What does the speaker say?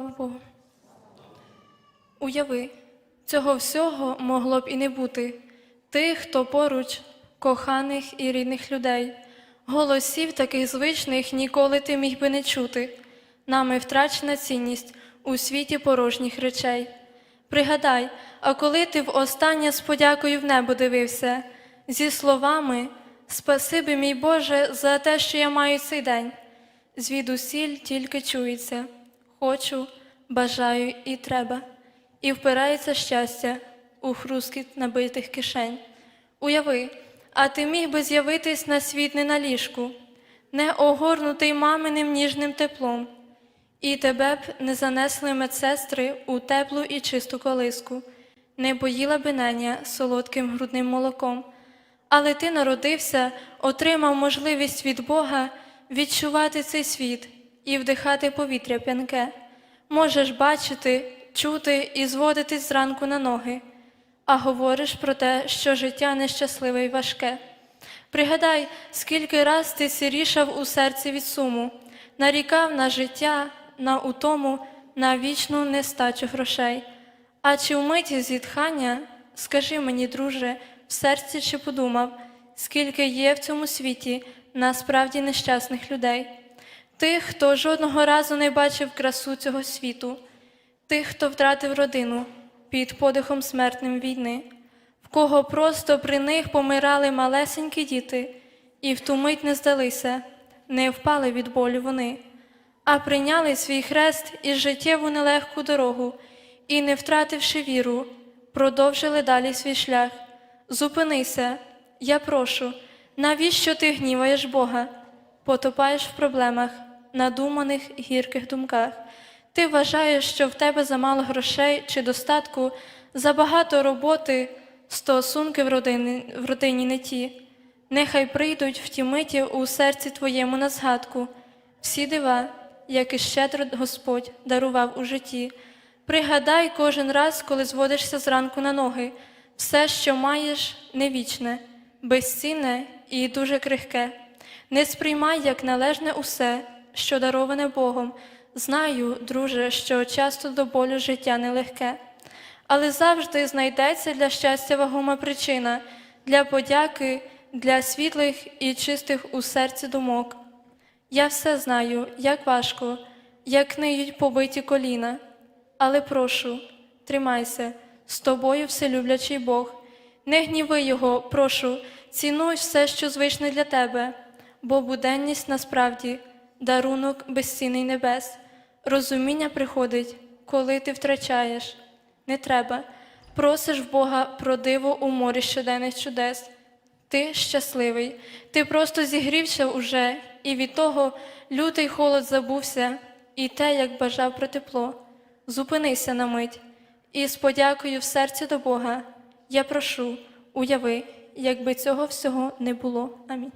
Слава Богу. Уяви, цього всього могло б і не бути. Тих, хто поруч, коханих і рідних людей, голосів таких звичних ніколи ти міг би не чути. Нами втрачена цінність у світі порожніх речей. Пригадай, а коли ти востаннє з подякою в небо дивився, зі словами Спасибі, мій Боже, за те, що я маю цей день. Звідусіль тільки чується хочу, бажаю і треба, і впирається щастя у хрускіт набитих кишень. Уяви, а ти міг би з'явитись на світ не на ліжку, не огорнутий маминим ніжним теплом, і тебе б не занесли медсестри у теплу і чисту колиску, не боїла би неня солодким грудним молоком. Але ти народився, отримав можливість від Бога відчувати цей світ і вдихати повітря п'янке. Можеш бачити, чути і зводитись зранку на ноги, а говориш про те, що життя нещасливе і важке. Пригадай, скільки раз ти сірішав у серці від суму, нарікав на життя, на утому, на вічну нестачу грошей. А чи в миті зітхання, скажи мені, друже, в серці чи подумав, скільки є в цьому світі насправді нещасних людей, тих, хто жодного разу не бачив красу цього світу, тих, хто втратив родину під подихом смертним війни, в кого просто при них помирали малесенькі діти, і в ту мить не здалися, не впали від болю вони, а прийняли свій хрест і життєву нелегку дорогу, і, не втративши віру, продовжили далі свій шлях. Зупинися, я прошу, навіщо ти гніваєш Бога, потопаєш в проблемах, надуманих гірких думках. Ти вважаєш, що в тебе замало грошей чи достатку, забагато роботи, стосунки в родині, в родині не ті. Нехай прийдуть в ті миті у серці твоєму на згадку, всі дива, які щедро Господь дарував у житті. Пригадай кожен раз, коли зводишся зранку на ноги, все, що маєш, не вічне, безцінне і дуже крихке. Не сприймай як належне усе, що дароване Богом. Знаю, друже, що часто до болю життя нелегке, але завжди знайдеться для щастя вагома причина, для подяки, для світлих і чистих у серці думок. Я все знаю, як важко, як ниють побиті коліна, але прошу, тримайся, з тобою вселюблячий Бог. Не гніви його, прошу, цінуй все, що звичне для тебе, бо буденність насправді дарунок безцінний небес. Розуміння приходить, коли ти втрачаєш. Не треба. Просиш в Бога про диво у морі щоденних чудес. Ти щасливий, ти просто зігрівся уже, і від того лютий холод забувся, і те, як бажав про тепло. Зупинися на мить, і з подякою в серці до Бога я прошу, уяви, якби цього всього не було. Амінь.